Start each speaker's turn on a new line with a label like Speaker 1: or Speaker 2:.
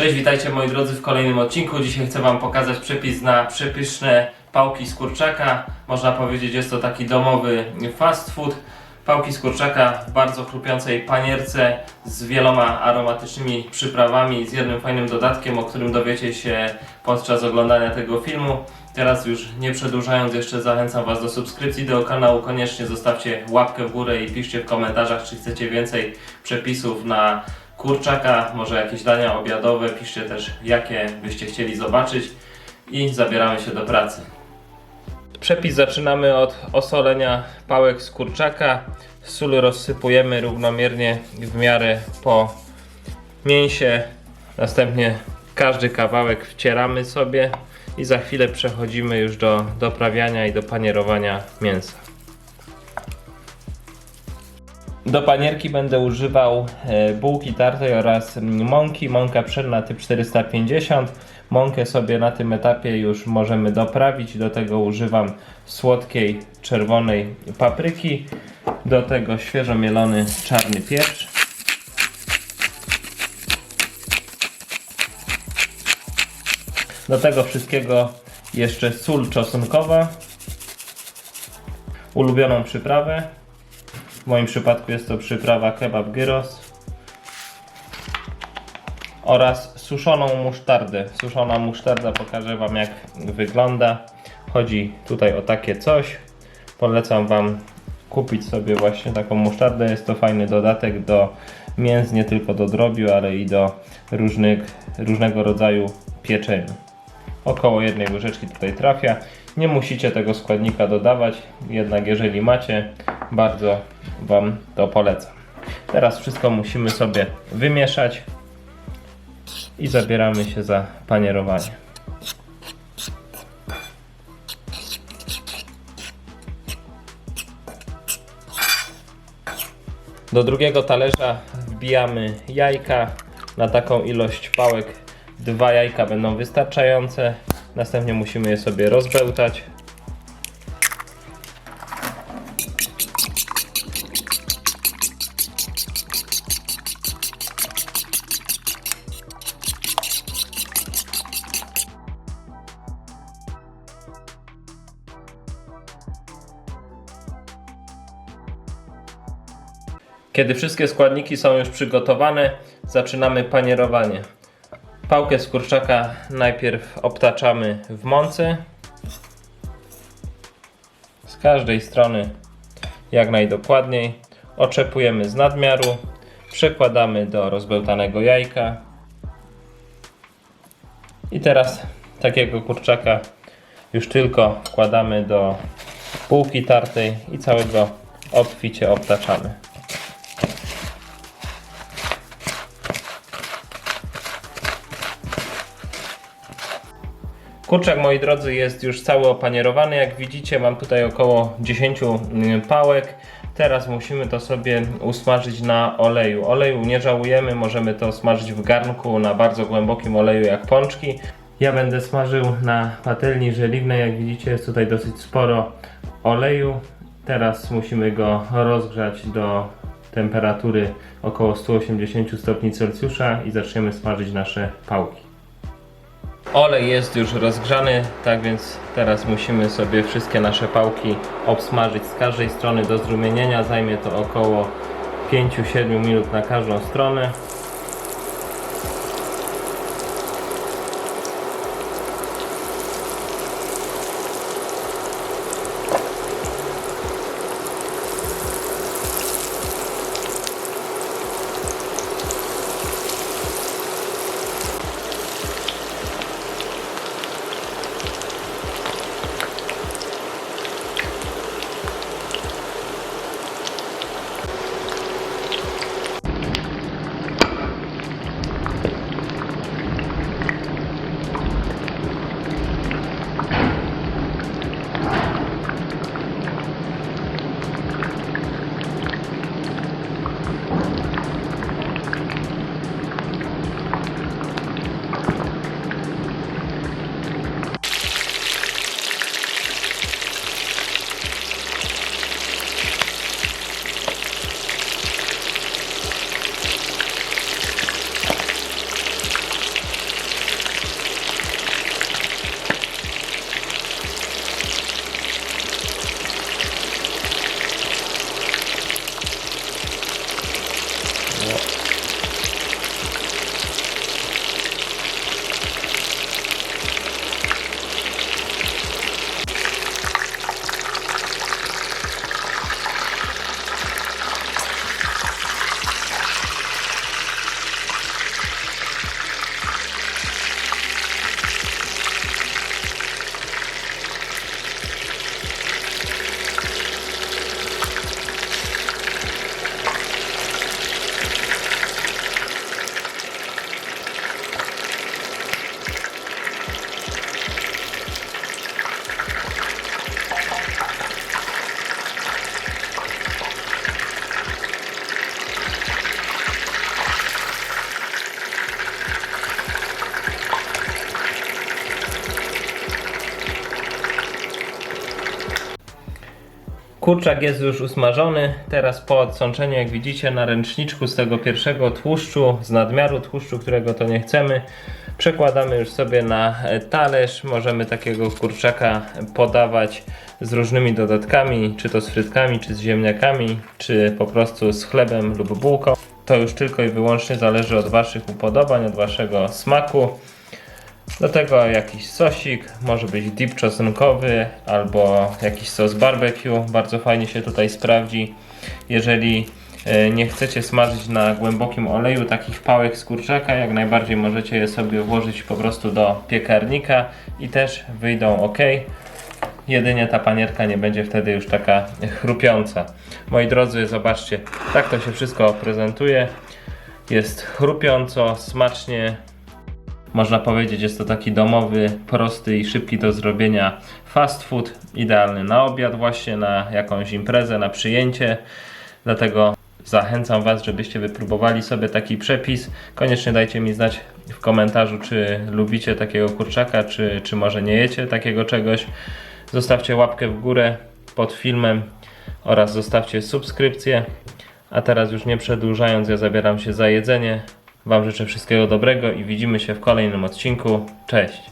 Speaker 1: Cześć, witajcie moi drodzy w kolejnym odcinku. Dzisiaj chcę Wam pokazać przepis na przepyszne pałki z kurczaka. Można powiedzieć, jest to taki domowy fast food. Pałki z kurczaka w bardzo chrupiącej panierce z wieloma aromatycznymi przyprawami, z jednym fajnym dodatkiem, o którym dowiecie się podczas oglądania tego filmu. Teraz już nie przedłużając, jeszcze zachęcam Was do subskrypcji do kanału. Koniecznie zostawcie łapkę w górę i piszcie w komentarzach, czy chcecie więcej przepisów na kurczaka, może jakieś dania obiadowe. Piszcie też, jakie byście chcieli zobaczyć i zabieramy się do pracy. Przepis zaczynamy od osolenia pałek z kurczaka. Sól rozsypujemy równomiernie w miarę po mięsie. Następnie każdy kawałek wcieramy sobie i za chwilę przechodzimy już do doprawiania i do panierowania mięsa. Do panierki będę używał e, bułki tartej oraz mm, mąki. Mąka pszenna typ 450. Mąkę sobie na tym etapie już możemy doprawić. Do tego używam słodkiej czerwonej papryki. Do tego świeżo mielony czarny pieprz. Do tego wszystkiego jeszcze sól czosnkowa. Ulubioną przyprawę. Moim przypadku jest to przyprawa kebab gyros oraz suszoną musztardę. Suszona musztarda pokażę Wam jak wygląda. Chodzi tutaj o takie coś. Polecam Wam kupić sobie właśnie taką musztardę. Jest to fajny dodatek do mięs, nie tylko do drobiu, ale i do różnych, różnego rodzaju pieczeń. Około jednej łyżeczki tutaj trafia. Nie musicie tego składnika dodawać, jednak jeżeli macie, bardzo Wam to polecam. Teraz wszystko musimy sobie wymieszać i zabieramy się za panierowanie. Do drugiego talerza wbijamy jajka. Na taką ilość pałek dwa jajka będą wystarczające. Następnie musimy je sobie rozbełtać. Kiedy wszystkie składniki są już przygotowane, zaczynamy panierowanie. Pałkę z kurczaka najpierw obtaczamy w mące. Z każdej strony jak najdokładniej. Oczepujemy z nadmiaru. Przekładamy do rozbełtanego jajka. I teraz takiego kurczaka już tylko wkładamy do bułki tartej i całego obficie obtaczamy. Kurczak, moi drodzy, jest już cały opanierowany. Jak widzicie, mam tutaj około 10 mm, pałek. Teraz musimy to sobie usmażyć na oleju. Oleju nie żałujemy, możemy to smażyć w garnku na bardzo głębokim oleju jak pączki. Ja będę smażył na patelni żeliwnej. Jak widzicie, jest tutaj dosyć sporo oleju. Teraz musimy go rozgrzać do temperatury około 180 stopni Celsjusza i zaczniemy smażyć nasze pałki. Olej jest już rozgrzany, tak więc teraz musimy sobie wszystkie nasze pałki obsmażyć z każdej strony do zrumienienia. Zajmie to około 5-7 minut na każdą stronę. Kurczak jest już usmażony. Teraz po odsączeniu, jak widzicie na ręczniczku z tego pierwszego tłuszczu, z nadmiaru tłuszczu, którego to nie chcemy, przekładamy już sobie na talerz. Możemy takiego kurczaka podawać z różnymi dodatkami, czy to z frytkami, czy z ziemniakami, czy po prostu z chlebem lub bułką. To już tylko i wyłącznie zależy od Waszych upodobań, od Waszego smaku. Do tego jakiś sosik, może być dip czosnkowy albo jakiś sos barbecue, bardzo fajnie się tutaj sprawdzi. Jeżeli e, nie chcecie smażyć na głębokim oleju takich pałek z kurczaka, jak najbardziej możecie je sobie włożyć po prostu do piekarnika i też wyjdą ok. Jedynie ta panierka nie będzie wtedy już taka chrupiąca. Moi drodzy, zobaczcie, tak to się wszystko prezentuje. Jest chrupiąco, smacznie, można powiedzieć, jest to taki domowy, prosty i szybki do zrobienia fast food, idealny na obiad, właśnie na jakąś imprezę, na przyjęcie. Dlatego zachęcam Was, żebyście wypróbowali sobie taki przepis. Koniecznie dajcie mi znać w komentarzu, czy lubicie takiego kurczaka, czy, czy może nie jecie takiego czegoś. Zostawcie łapkę w górę pod filmem oraz zostawcie subskrypcję. A teraz już nie przedłużając, ja zabieram się za jedzenie. Wam życzę wszystkiego dobrego i widzimy się w kolejnym odcinku. Cześć!